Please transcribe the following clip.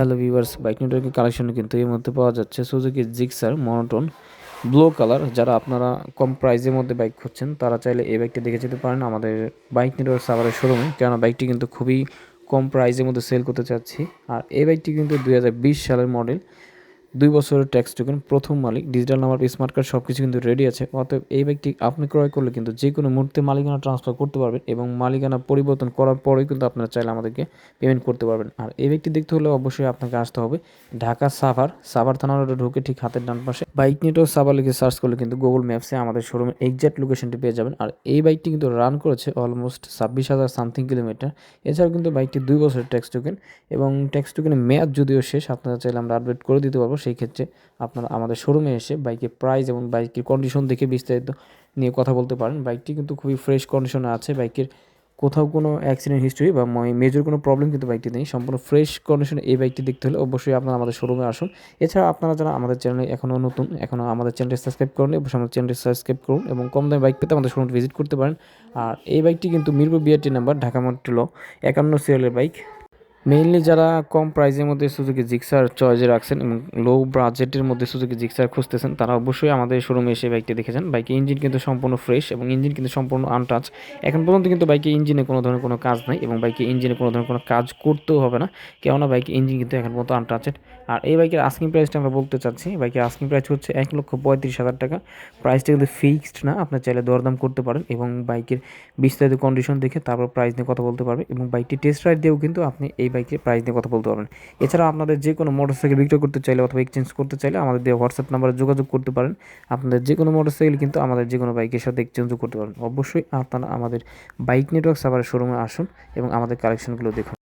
Hello viewers bike নেটওয়ার্কের কালেকশনও কিন্তু এর মধ্যে পাওয়া যাচ্ছে Suzuki Gixxer monotone blue colour যারা আপনারা কম প্রাইসের মধ্যে বাইক খুঁজছেন, তারা চাইলে এই বাইকটি দেখে যেতে পারেন আমাদের বাইক নেটওয়ার্ক সাভারের শোরুমে কেননা বাইকটি কিন্তু খুবই কম প্রাইসের মধ্যে সেল করতে চাচ্ছি। আর এই বাইকটি কিন্তু দুই হাজার বিশ সালের মডেল দুই বছরের ট্যাক্স টোকেন প্রথম মালিক ডিজিটাল নাম্বার স্মার্ট কার্ড সব কিছু কিন্তু রেডি আছে। অতএব এই ব্যক্তি আপনি ক্রয় করলে কিন্তু যে কোনো মুহূর্তে মালিকানা ট্রান্সফার করতে পারবেন এবং মালিকানা পরিবর্তন করার পরেই কিন্তু আপনারা চাইলে আমাদেরকে পেমেন্ট করতে পারবেন। আর এই ব্যক্তি দেখতে হলে অবশ্যই আপনাকে আসতে হবে ঢাকা সাভার সাভার থানা রোডে ঢুকে ঠিক হাতের ডান পাশে। বাইক নেটওয়ার্ক সাভার লিখে সার্চ করলে কিন্তু গুগল ম্যাপসে আমাদের শোরুমের এক্সাক্ট লোকেশনটি পেয়ে যাবেন। আর এই বাইকটি কিন্তু রান করেছে অলমোস্ট ছাব্বিশ হাজার সামথিং কিলোমিটার এছাড়াও কিন্তু বাইকটি দুই বছরের ট্যাক্স টোকেন এবং ট্যাক্স টোকেনের মেয়াদ যদিও শেষ, আপনারা চাইলে আমরা আপডেট করে দিতে পারব। সেই ক্ষেত্রে আপনারা আমাদের শোরুমে এসে বাইকের প্রাইস এবং বাইকের কন্ডিশন দেখে বিস্তারিত নিয়ে কথা বলতে পারেন। বাইকটি কিন্তু খুবই ফ্রেশ কন্ডিশনে আছে। বাইকের কোথাও কোনো অ্যাক্সিডেন্ট হিস্ট্রি বা মেজর কোনো প্রবলেম কিন্তু বাইকটি নেই। সম্পূর্ণ ফ্রেশ কন্ডিশনে এই বাইকটি দেখতে হলে অবশ্যই আপনারা আমাদের শোরুমে আসুন। এছাড়া আপনারা যারা আমাদের চ্যানেলে এখনও নতুন, এখনও আমাদের চ্যানেলটি সাবস্ক্রাইব করুন অবশ্যই আমাদের চ্যানেলটি সাবস্ক্রাইব করুন এবং কম দামে বাইক পেতে আমাদের শোরুমটি ভিজিট করতে পারেন। আর এই বাইকটি কিন্তু মিরপুর বিআরটি নাম্বার ঢাকা মন্ট্রোলো, একান্ন সিরিয়ালের বাইক মেইনলি যারা কম প্রাইসের মধ্যে সুজুকি জিক্সার চয়েসে রাখছেন এবং লো বাজেটের মধ্যে সুজুকি জিক্সার খুঁজতেছেন, তারা অবশ্যই আমাদের শোরুমে এসে বাইকটি দেখেছেন বাইকের ইঞ্জিন কিন্তু সম্পূর্ণ ফ্রেশ এবং ইঞ্জিন কিন্তু সম্পূর্ণ আনটাচ এখন পর্যন্ত কিন্তু বাইকের ইঞ্জিনে কোনো ধরনের কোনো কাজ নাই এবং বাইকের ইঞ্জিনে কোনো ধরনের কোনো কাজ করতেও হবে না, কেননা বাইকের ইঞ্জিন কিন্তু এখন পর্যন্ত আনটাচেড আর এই বাইকের আস্কিং প্রাইসটা আমরা বলতে চাচ্ছি বাইকের আস্কিং প্রাইস হচ্ছে এক লক্ষ পঁয়ত্রিশ হাজার টাকা। প্রাইসটা কিন্তু ফিক্সড না আপনার চাইলে দরদাম করতে পারেন এবং বাইকের বিস্তারিত কন্ডিশন দেখে তারপর প্রাইস নিয়ে কথা বলতে পারবেন এবং বাইকটি টেস্ট রাইড দিয়েও কিন্তু আপনি এই বাইকের প্রাইস নিয়ে কথা বলতে পারবেন। এছাড়াও আপনাদের যে কোনো মোটরসাইকেল বিক্রয় করতে চাইলে অথবা এক্সচেঞ্জ করতে চাইলে আমাদের দিয়ে হোয়াটসঅ্যাপ নাম্বারে যোগাযোগ করতে পারেন। আপনাদের যে কোনো মোটরসাইকেল কিন্তু আমাদের যে কোনো বাইকের সাথে এক্সচেঞ্জও করতে পারেন। অবশ্যই আপনারা আমাদের বাইক নেটওয়ার্ক সাভারের শোরুমে আসুন এবং আমাদের কালেকশনগুলো দেখুন।